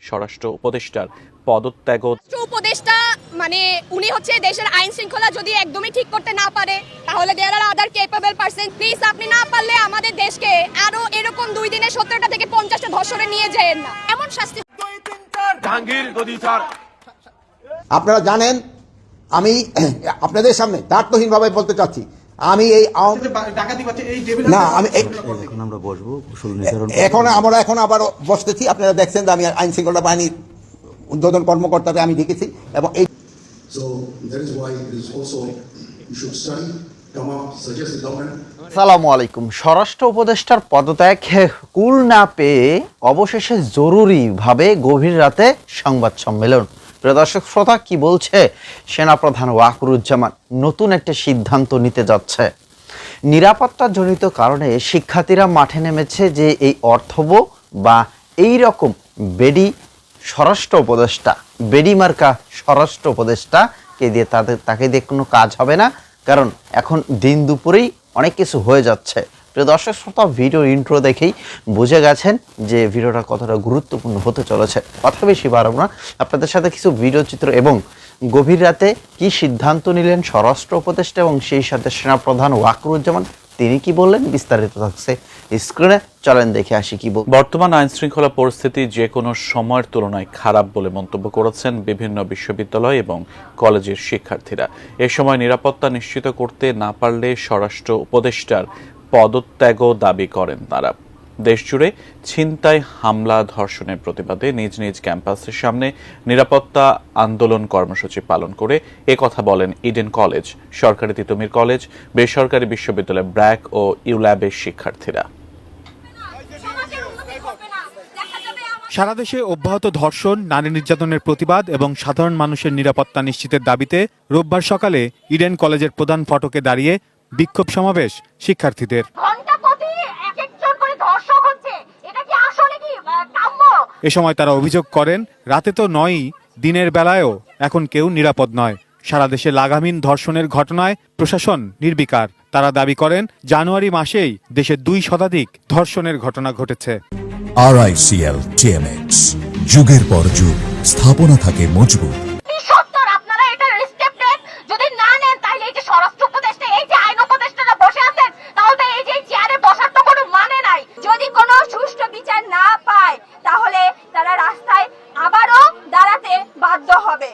স্বরাষ্ট্র উপদেষ্টার পদত্যাগ উপদেষ্টা মানে উনি হচ্ছে দেশের আইন শৃঙ্খলা যদি একদমই ঠিক করতে না পারে তাহলে there are other capable person please আপনি না পারলে আমাদের দেশকে আরও এরকম দুই দিনে সত্তরটা থেকে পঞ্চাশটা ধর্ষণে নিয়ে যেন না। এমন শাস্তি আপনারা জানেন আমি আপনাদের সামনে দার্থহীনভাবে বলতে চাচ্ছি আমি এই না আমি এখন আমরা বসবো এখন আমরা এখন আবার বসতেছি। আপনারা দেখছেন যে আমি আইন শৃঙ্খলা বাহিনীর উদ্বোধন কর্মকর্তাকে আমি দেখেছি এবং এই সালামু আলাইকুম। স্বরাষ্ট্র উপদেষ্টার পদত্যাগ কুল না পেয়ে অবশেষে জরুরিভাবে গভীর রাতে সংবাদ সম্মেলন। প্রিয় দর্শক, শ্রোতা, কি বলছে? সেনাপ্রধান ওয়াকরুজ্জামান, নতুন একটা সিদ্ধান্ত নিতে যাচ্ছে। নিরাপত্তাজনিত কারণে শিক্ষার্থীরা মাঠে নেমেছে যে এই অর্থব বা এই রকম বেডি স্বরাষ্ট্র উপদেষ্টা, বেডি মার্কা স্বরাষ্ট্র উপদেষ্টাকে দিয়ে তাদের, তাকে দিয়ে কোনো কাজ হবে না, কারণ এখন দিন দুপুরেই অনেক কিছু হয়ে যাচ্ছে। প্রিয় দর্শক, শ্রোতা ভিডিও ইন্ট্রো দেখেই বুঝে গেছেন যে ভিডিওটা কতটা গুরুত্বপূর্ণ হতে চলেছে। কথা বেশি বাড়াবো না। আপনাদের সাথে কিছু ভিডিও চিত্র এবং গভীর রাতে কি সিদ্ধান্ত নিলেন স্বরাষ্ট্র উপদেষ্টা এবং সেই সাথে সেনাপ্রধান ওয়াকরুজ্জামান, তিনি কি বললেন? বিস্তারিত থাকছে স্ক্রিনে চলেন দেখে আসি কি বল বর্তমান আইন শৃঙ্খলা পরিস্থিতি যে কোনো সময়ের তুলনায় খারাপ বলে মন্তব্য করেছেন বিভিন্ন বিশ্ববিদ্যালয় এবং কলেজের শিক্ষার্থীরা। এ সময় নিরাপত্তা নিশ্চিত করতে না পারলে স্বরাষ্ট্র উপদেষ্টার পদত্যাগও দাবি করেন তারা। দেশজুড়ে ছিনতাই, হামলা, ধর্ষণের প্রতিবাদে নিজ নিজ ক্যাম্পাসের সামনে নিরাপত্তা আন্দোলন কর্মসূচি পালন করে এ কথা বলেন ইডেন কলেজ, সরকারি তিতুমির কলেজ, বেসরকারি বিশ্ববিদ্যালয় ব্র্যাক ও ইউল্যাবের শিক্ষার্থীরা। সারা দেশে অব্যাহত ধর্ষণ, নারী নির্যাতনের প্রতিবাদ এবং সাধারণ মানুষের নিরাপত্তা নিশ্চিতের দাবিতে রোববার সকালে ইডেন কলেজের প্রধান ফটকে দাঁড়িয়ে বিক্ষোভ সমাবেশ শিক্ষার্থীদের। ঘণ্টা প্রতি এক একজন করে ধর্ষক হচ্ছে। এটা কি আসলে কি কাম্য? এ সময় তারা অভিযোগ করেন রাতে তো নয়ই দিনের বেলায়ও এখন কেউ নিরাপদ নয়। সারা দেশে লাগামহীন ধর্ষণের ঘটনায় প্রশাসন নির্বিকার। তারা দাবি করেন জানুয়ারি মাসেই দেশে দুই শতাধিক ধর্ষণের ঘটনা ঘটেছে। আরআইসিএল টিএমএক্স যুগের পর যুগ স্থাপনা থাকে মজবুত সত্তর আপনারা এটা স্টেপ নেন যদি না নেন তাহলে এই যে স্বরাষ্ট্র উপদেষ্টা এই যে আইন উপদেষ্টারা বসে আছেন তাহলে এই যে চেয়ারে বসার তো কোনো মানে নাই যদি কোনো সুষ্ঠু বিচার না পায় তাহলে তারা রাস্তায় আবারও দাঁড়াতে বাধ্য হবে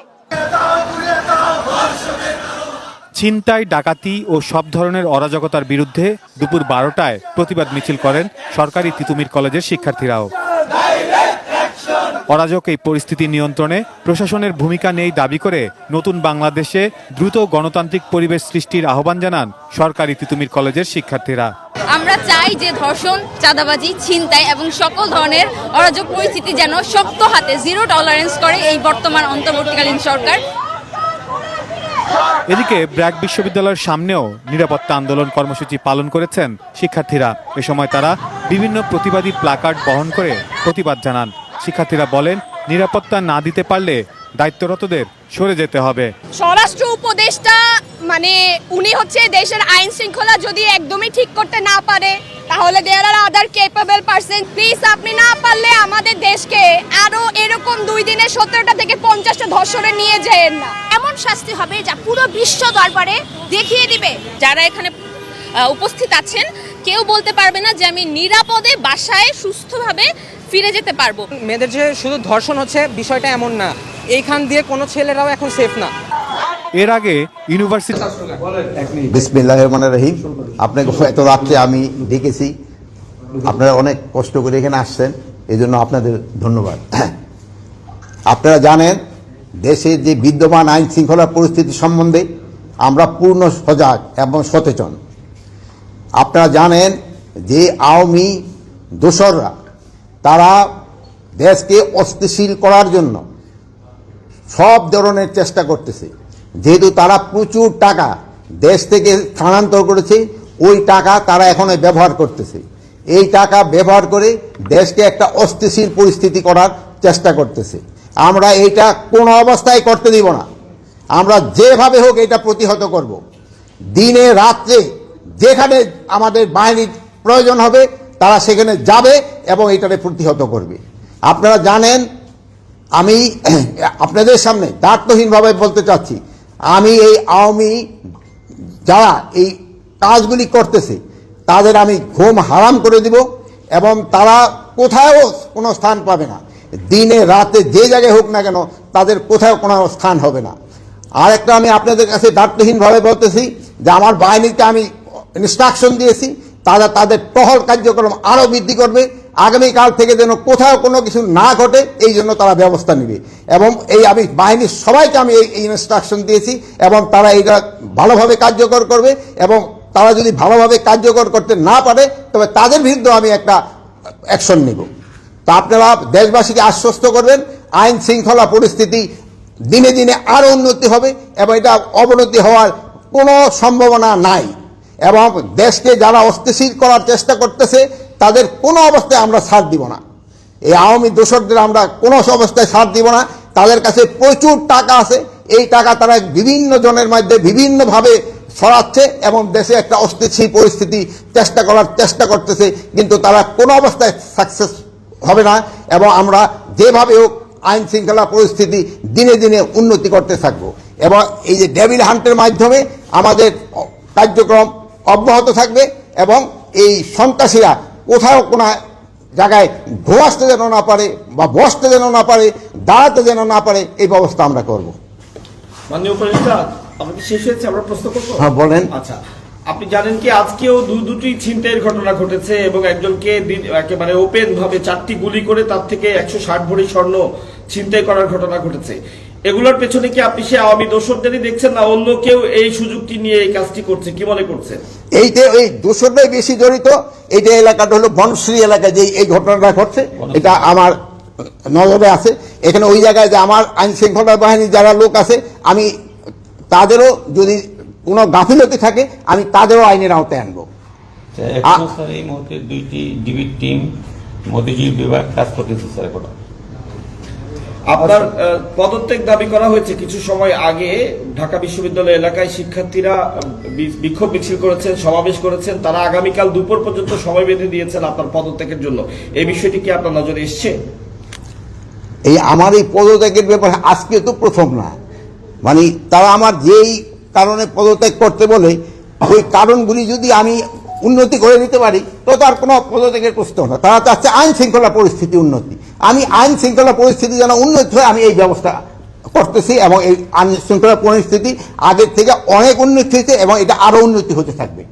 ছিনতাই, ডাকাতি ও সব ধরনের অরাজকতার বিরুদ্ধে দুপুর বারোটায় প্রতিবাদ মিছিল করেন সরকারি তিতুমির কলেজের শিক্ষার্থীরাও। অরাজক এই পরিস্থিতি নিয়ন্ত্রণে প্রশাসনের ভূমিকা নেই দাবি করে নতুন বাংলাদেশে দ্রুত গণতান্ত্রিক পরিবেশ সৃষ্টির আহ্বান জানান সরকারি তিতুমির কলেজের শিক্ষার্থীরা। আমরা চাই যে ধর্ষণ, চাঁদাবাজি, ছিনতাই এবং সকল ধরনের অরাজক পরিস্থিতি যেন শক্ত হাতে জিরো টলারেন্স করে এই বর্তমান অন্তর্বর্তীকালীন সরকার এদিকে ব্র্যাক বিশ্ববিদ্যালয়ের সামনেও নিরাপত্তা আন্দোলন কর্মসূচি পালন করেছেন শিক্ষার্থীরা। এ সময় তারা বিভিন্ন প্রতিবাদী প্লাকার্ড বহন করে প্রতিবাদ জানান। শিক্ষার্থীরা বলেন, নিরাপত্তা না দিতে পারলে দায়িত্বরতদের সরে যেতে হবে। স্বরাষ্ট্র উপদেষ্টা মানে উনি হচ্ছে দেশের আইন শৃঙ্খলা যদি একদমই ঠিক করতে না পারে, তাহলে there are other capable person please আপনি না পারলে আমাদের দেশকে আরও এরকম দুই দিনে সত্তরটা থেকে পঞ্চাশটা ধর্ষণে নিয়ে যেন না। শাস্তি হবে যা পুরো বিশ্ব দরবারে দেখিয়ে দিবে। যারা এখানে উপস্থিত আছেন কেউ বলতে পারবে না যে আমি নিরাপদে বাসায় সুস্থভাবে ফিরে যেতে পারব। মেয়েদের যে শুধু ধর্ষণ হচ্ছে বিষয়টা এমন না। এইখান দিয়ে কোনো ছেলেরাও এখন সেফ না। এর আগে ইউনিভার্সিটি বিসমিল্লাহ রহমান রহিম। আপনাকে এত রাত্রে আমি ডেকেছি। আপনারা অনেক কষ্ট করে এখানে আসছেন। এই জন্য আপনাদের ধন্যবাদ। আপনারা জানেন দেশের যে বিদ্যমান আইন শৃঙ্খলা পরিস্থিতি সম্বন্ধে আমরা পূর্ণ সজাগ এবং সচেতন। আপনারা জানেন যে আওয়ামী দোসররা, তারা দেশকে অস্থিতিশীল করার জন্য সব ধরনের চেষ্টা করতেছে। যেহেতু তারা প্রচুর টাকা দেশ থেকে স্থানান্তর করেছে, ওই টাকা তারা এখন ব্যবহার করতেছে। এই টাকা ব্যবহার করে দেশকে একটা অস্থিতিশীল পরিস্থিতি করার চেষ্টা করতেছে। আমরা এটা কোনো অবস্থায় করতে দিব না। আমরা যেভাবে হোক এটা প্রতিহত করব। দিনে রাত্রে যেখানে আমাদের বাহিনীর প্রয়োজন হবে, তারা সেখানে যাবে এবং এটাকে প্রতিহত করবে। আপনারা জানেন, আমি আপনাদের সামনে দায়িত্বহীনভাবে বলতে চাচ্ছি, আমি এই আওয়ামী যারা এই কাজগুলি করতেছে, তাদের আমি ঘুম হারাম করে দিব এবং তারা কোথাও কোনো স্থান পাবে না। দিনে, রাতে যে জায়গায় হোক না কেন তাদের কোথাও কোনো স্থান হবে না। আর একটা আমি আপনাদের কাছে দায়িত্বহীনভাবে বলতেছি যে আমার বাহিনীকে আমি ইনস্ট্রাকশন দিয়েছি, তারা তাদের টহল কার্যক্রম আরও বৃদ্ধি করবে, আগামীকাল থেকে যেন কোথাও কোনো কিছু না ঘটে, এই জন্য তারা ব্যবস্থা নেবে। এবং এই আমি বাহিনীর সবাইকে আমি এই ইনস্ট্রাকশন দিয়েছি এবং তারা এইটা ভালোভাবে কার্যকর করবে এবং তারা যদি ভালোভাবে কার্যকর করতে না পারে, তবে তাদের বিরুদ্ধে আমি একটা অ্যাকশন নেব। তা আপনারা দেশবাসীকে আশ্বস্ত করবেন, আইন শৃঙ্খলা পরিস্থিতি দিনে দিনে আরও উন্নতি হবে এবং এটা অবনতি হওয়ার কোনো সম্ভাবনা নাই। এবং দেশকে যারা অস্থিতিশীল করার চেষ্টা করতেছে, তাদের কোনো অবস্থায় আমরা ছাড় দিব না। এই আওয়ামী দোষকদের আমরা কোনো অবস্থায় ছাড় দিব না। তাদের কাছে প্রচুর টাকা আছে। এই টাকা তারা বিভিন্ন জনের মধ্যে বিভিন্নভাবে ছড়াচ্ছে এবং দেশে একটা অস্থিতিশীল পরিস্থিতি চেষ্টা করার চেষ্টা করতেছে, কিন্তু তারা কোনো অবস্থায় সাকসেস হবে না এবং আমরা যেভাবে হোক আইন শৃঙ্খলা পরিস্থিতি দিনে দিনে উন্নতি করতে থাকব। এবং এই যে ডেভিল হান্টের মাধ্যমে আমাদের কার্যক্রম অব্যাহত থাকবে এবং এই সন্ত্রাসীরা কোথাও কোনো জায়গায় ঘুমাসতে যেন না পারে বা বসতে যেন না পারে দাঁড়াতে যেন না পারে এই ব্যবস্থা আমরা করব। মাননীয় উপদেষ্টা আমাকে শেষ হয়েছে? আমরা প্রশ্ন করব? হ্যাঁ বলেন। আচ্ছা। আপনি জানেন কি, আজকেও দু, দুটি ছিনতাইয়ের ঘটনা ঘটেছে এবং একজনকে একেবারে ওপেন ভাবে চারটি গুলি করে তার থেকে একশো ষাট ভরি স্বর্ণ ছিনতাই করার ঘটনা ঘটেছে। এগুলোর পেছনে কি আপনি সে আওয়ামী দোষরদেরই দেখছেন না অন্য কেউ এই সুযোগটি নিয়ে এই কাজটি করছে? কি মনে করছেন? এইতে এই দূষণটাই বেশি জড়িত এইটা এলাকাটা হলো বনশ্রী এলাকায় যে এই ঘটনাটা ঘটছে, এটা আমার নজরে আছে। এখানে ওই জায়গায় যে আমার আইন শৃঙ্খলা বাহিনীর যারা লোক আছে, আমি তাদেরও যদি কোনো গাফিলতি থাকে আমি তাদেরও আইনের আওতায় আনব। এই মুহূর্তে দুইটি ডিবির টিম মোদিজির বিভাগ কাজ করতেছে স্যার এখনও। আপনার পদত্যাগ দাবি করা হয়েছে কিছু সময় আগে ঢাকা বিশ্ববিদ্যালয় এলাকায় শিক্ষার্থীরা বিক্ষোভ মিছিল করেছেন সমাবেশ করেছেন তারা আগামীকাল দুপুর পর্যন্ত সময় বেঁধে দিয়েছেন আপনার পদত্যাগের জন্য। এই বিষয়টি কি আপনার নজরে এসছে? এই আমার এই পদত্যাগের ব্যাপারে আজকে তো প্রথম না। মানে তারা আমার যেই কারণে পদত্যাগ করতে বলে ওই কারণগুলি যদি আমি উন্নতি করে দিতে পারি, তো তার কোনো পদত্যাগের প্রশ্ন না। তারা চাচ্ছে আইন শৃঙ্খলা পরিস্থিতি উন্নতি। আমি আইন শৃঙ্খলা পরিস্থিতি যেন উন্নতি হয়, আমি এই ব্যবস্থা করতেছি এবং এই আইন শৃঙ্খলা পরিস্থিতি আগের থেকে অনেক উন্নতি হয়েছে এবং এটা আরও উন্নতি হতে থাকবে।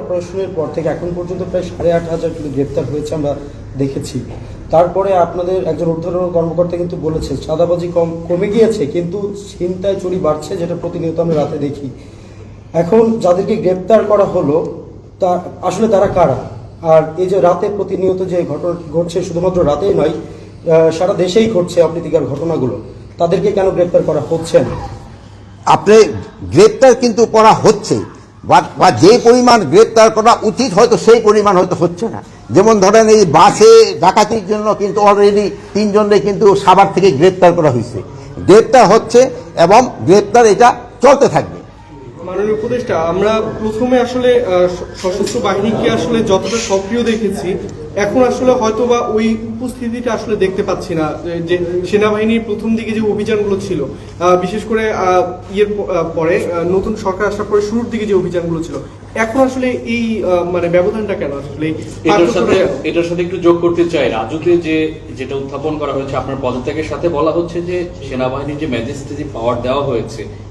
অপারেশনের পর থেকে এখন পর্যন্ত প্রায় সাড়ে আট হাজার গ্রেপ্তার হয়েছে আমরা দেখেছি। তারপরে আপনাদের একজন ঊর্ধ্বতন কর্মকর্তা কিন্তু বলেছে, চাঁদাবাজি কম, কমে গিয়েছে, কিন্তু ছিনতাই চুরি বাড়ছে, যেটা প্রতিনিয়ত আমরা রাতে দেখি। এখন যাদেরকে গ্রেপ্তার করা হলো, তা আসলে তারা কারা? আর এই যে রাতে প্রতিনিয়ত যে ঘটনা ঘটছে, শুধুমাত্র রাতেই নয় সারা দেশেই ঘটছে অপ্রীতিকর ঘটনাগুলো। তাদেরকে কেন গ্রেপ্তার করা হচ্ছে না? আপনি গ্রেপ্তার কিন্তু করা হচ্ছে বা যে পরিমাণ গ্রেপ্তার করা উচিত, হয়তো সেই পরিমাণ হয়তো হচ্ছে না। যেমন ধরেন এই বাসে ডাকাতির জন্য কিন্তু অলরেডি তিনজনকে কিন্তু সাবার থেকে গ্রেপ্তার করা হয়েছে। গ্রেপ্তার হচ্ছে এবং গ্রেপ্তার এটা চলতে থাকবে। মাননীয় উপদেষ্টা আমরা প্রথমে আসলে সশস্ত্র বাহিনীকে আসলে যতটা সক্রিয় দেখেছি এখন আসলে হয়তো বা ওই উপস্থিতিটা আসলে দেখতে পাচ্ছি না যে- সেনাবাহিনীর প্রথম দিকে যে অভিযানগুলো ছিল বিশেষ করে ইয়ের পরে নতুন সরকার আসার পরে শুরুর দিকে যে অভিযানগুলো ছিল এখন আসলে এই মানে ব্যবধানটা কেন? আসলে এটার সাথে এটার সাথে একটু যোগ করতে চাই রাজুতে যে যেটা উত্থাপন করা হয়েছে আপনার পদত্যাগের সাথে বলা হচ্ছে যে সেনাবাহিনীর যে ম্যাজিস্ট্রেসি পাওয়ার দেওয়া হয়েছে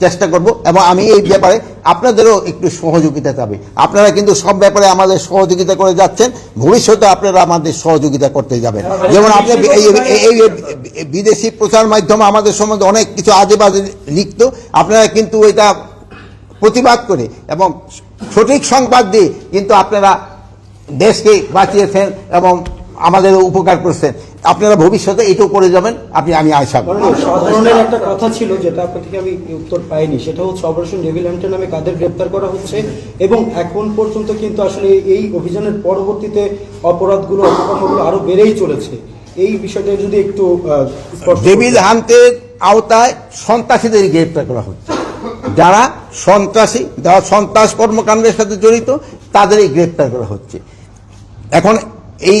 চেষ্টা করব এবং আমি এই ব্যাপারে আপনাদেরও একটু সহযোগিতা চাবে। আপনারা কিন্তু সব ব্যাপারে আমাদের সহযোগিতা করে যাচ্ছেন। ভবিষ্যতে আপনারা আমাদের সহযোগিতা করতে যাবেন। যেমন আপনি এই এই- এই বিদেশি প্রচার মাধ্যমে আমাদের সম্বন্ধে অনেক কিছু আজে বাজে লিখত। আপনারা কিন্তু এটা প্রতিবাদ করে এবং সঠিক সংবাদ দিয়ে কিন্তু আপনারা দেশকে বাঁচিয়েছেন এবং আমাদের উপকার করছেন আপনারা ভবিষ্যতে এটাও করে যাবেন আপনি আমি আশা করি। সাধারণের একটা কথা ছিল যেটা আপনার থেকে আমি উত্তর পাইনি সেটা হচ্ছে অপারেশন ডেভিল হান্টার নামে কাদের গ্রেপ্তার করা হচ্ছে এবং এখন পর্যন্ত কিন্তু আসলে এই অভিযানের পরবর্তীতে অপরাধগুলো অপকর্মগুলো আরও বেড়েই চলেছে। এই বিষয়টা যদি একটু ডেভিল হান্টের আওতায় সন্ত্রাসীদের গ্রেপ্তার করা হচ্ছে। যারা সন্ত্রাসী যারা সন্ত্রাস কর্মকাণ্ডের সাথে জড়িত তাদেরই গ্রেপ্তার করা হচ্ছে। এখন এই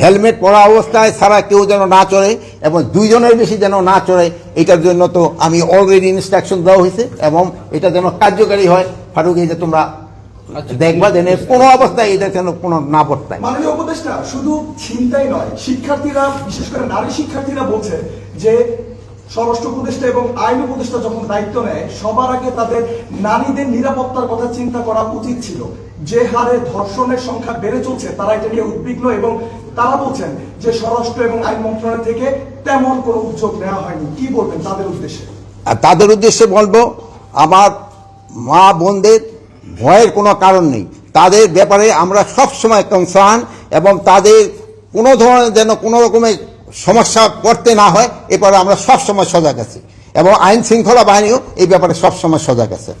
হেলমেট পরা অবস্থায় ছাড়া কেউ যেন না চড়ে এবং দুইজনের বেশি যেন না চড়ে এটার জন্য তো আমি অলরেডি ইনস্ট্রাকশন দেওয়া হয়েছে এবং এটা যেন কার্যকারী হয়। ফারুক এই যে তোমরা দেখবা যেন কোনো অবস্থায় এটা যেন কোনো না বর্তায়। মাননীয় উপদেষ্টা শুধু চিন্তাই নয় শিক্ষার্থীরা বিশেষ করে নারী শিক্ষার্থীরা বলছে যে স্বরাষ্ট্র উপদেষ্টা এবং আইন উপদেষ্টা যখন দায়িত্ব নেয় সবার আগে তাদের নারীদের নিরাপত্তার কথা চিন্তা করা উচিত ছিল। যে হারে ধর্ষণের সংখ্যা বেড়ে চলছে তারা এটা নিয়ে উদ্বিগ্ন এবং তারা বলছেন যে স্বরাষ্ট্র এবং আইন মন্ত্রণালয় থেকে তেমন কোনো উদ্যোগ নেওয়া হয়নি। কি বলবেন তাদের উদ্দেশ্যে? তাদের উদ্দেশ্যে বলব আমার মা বোনদের ভয়ের কোনো কারণ নেই। তাদের ব্যাপারে আমরা সব সময় কনসার্ন এবং তাদের কোনো ধরনের যেন কোনো রকমের সমস্যা করতে না হয় এ ব্যাপারে আমরা সব সময় সজাগ আছি। এবং আইন শৃঙ্খলা বাহিনীও এই ব্যাপারে সব সময় সজাগ আছে।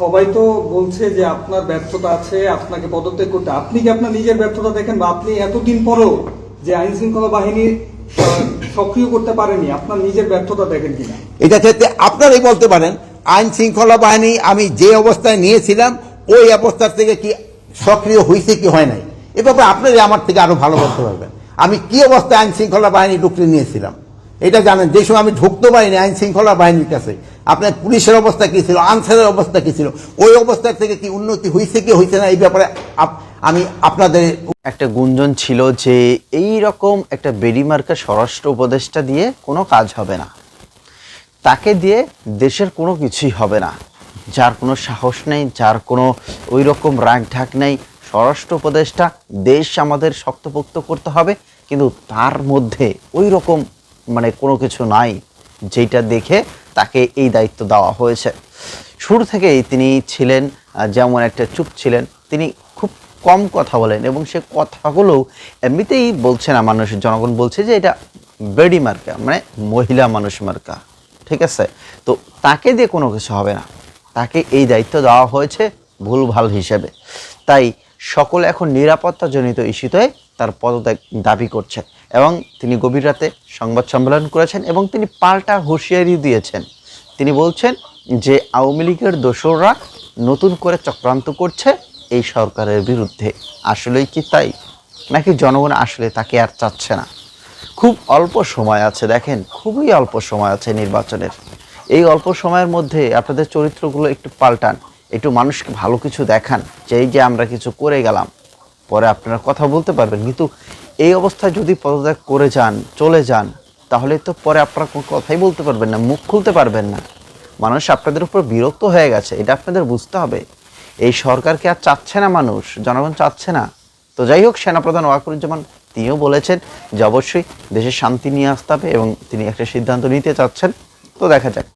সবাই তো বলছে যে আপনার ব্যর্থতা আছে, আপনাকে পদত্যাগ করতে। আপনি কি আপনার নিজের ব্যর্থতা দেখেন বা আপনি এতদিন পরেও যে আইন শৃঙ্খলা বাহিনী সক্রিয় করতে পারেনি, আপনার নিজের ব্যর্থতা দেখেন কিনা? এটা ক্ষেত্রে আপনারাই বলতে পারেন আইন শৃঙ্খলা বাহিনী আমি যে অবস্থায় নিয়েছিলাম, ওই অবস্থার থেকে কি সক্রিয় হয়েছে কি হয় নাই? এ ব্যাপারে আপনারাই আমার থেকে আরও ভালো বলতে পারবেন। আমি কি অবস্থায় আইন শৃঙ্খলা বাহিনী ঢুকতে নিয়েছিলাম? এটা জানেন, যে সময় আমি ঢুকতে পারিনি, আইন শৃঙ্খলা বাহিনীর কাছে, আপনার পুলিশের অবস্থা কি ছিল, আনসারের অবস্থা কি ছিল, ওই অবস্থার থেকে কি উন্নতি হয়েছে কি হয়েছে না, এই ব্যাপারে আমি আপনাদের একটা গুঞ্জন ছিল যে এই রকম একটা বেডিমার্কা স্বরাষ্ট্র উপদেষ্টা দিয়ে কোনো কাজ হবে না। তাকে দিয়ে দেশের কোনো কিছুই হবে না। যার কোনো সাহস নেই, যার কোনো ওই রকম রাগ ঢাক নেই, স্বরাষ্ট্র উপদেষ্টা দেশ আমাদের শক্তপোক্ত করতে হবে, কিন্তু তার মধ্যে ওই রকম মানে কোনো কিছু নাই যেটা দেখে তাকে এই দায়িত্ব দেওয়া হয়েছে। শুরু থেকেই তিনি ছিলেন যেমন একটা চুপ ছিলেন, তিনি খুব কম কথা বলেন এবং সে কথাগুলো এমনিতেই বলছে না মানুষ, জনগণ বলছে যে এটা বেডি মার্কা মানে মহিলা মানুষ মার্কা, ঠিক আছে? তো তাকে দিয়ে কোনো কিছু হবে না। তাকে এই দায়িত্ব দেওয়া হয়েছে ভুলভাল হিসেবে। তাই সকলে এখন নিরাপত্তাজনিত ইস্যুতে তার পদত্যাগ দাবি করছে এবং তিনি গভীর রাতে সংবাদ সম্মেলন করেছেন এবং তিনি পাল্টা হুঁশিয়ারি দিয়েছেন। তিনি বলছেন যে আওয়ামী লীগের দোসররা নতুন করে চক্রান্ত করছে এই সরকারের বিরুদ্ধে। আসলেই কি তাই? নাকি জনগণ আসলে তাকে আর চাচ্ছে না? খুব অল্প সময় আছে, দেখেন, খুবই অল্প সময় আছে নির্বাচনের। এই অল্প সময়ের মধ্যে আপনাদের চরিত্রগুলো একটু পাল্টান। একটু মানুষকে ভালো কিছু দেখান যে এই যে আমরা কিছু করে গেলাম, পরে আপনারা কথা বলতে পারবেন। কিন্তু এই অবস্থায় যদি পদত্যাগ করে যান, চলে যান, তাহলে তো পরে আপনারা কোনো কথাই বলতে পারবেন না, মুখ খুলতে পারবেন না। মানুষ আপনাদের উপর বিরক্ত হয়ে গেছে, এটা আপনাদের বুঝতে হবে। এই সরকারকে আর চাচ্ছে না মানুষ, জনগণ চাচ্ছে না। তো যাই হোক, সেনাপ্রধান ওয়াকুরুজ্জামান, তিনিও বলেছেন যে অবশ্যই দেশে শান্তি নিয়ে আসতে হবে এবং তিনি একটা সিদ্ধান্ত নিতে চাচ্ছেন। তো দেখা যাক।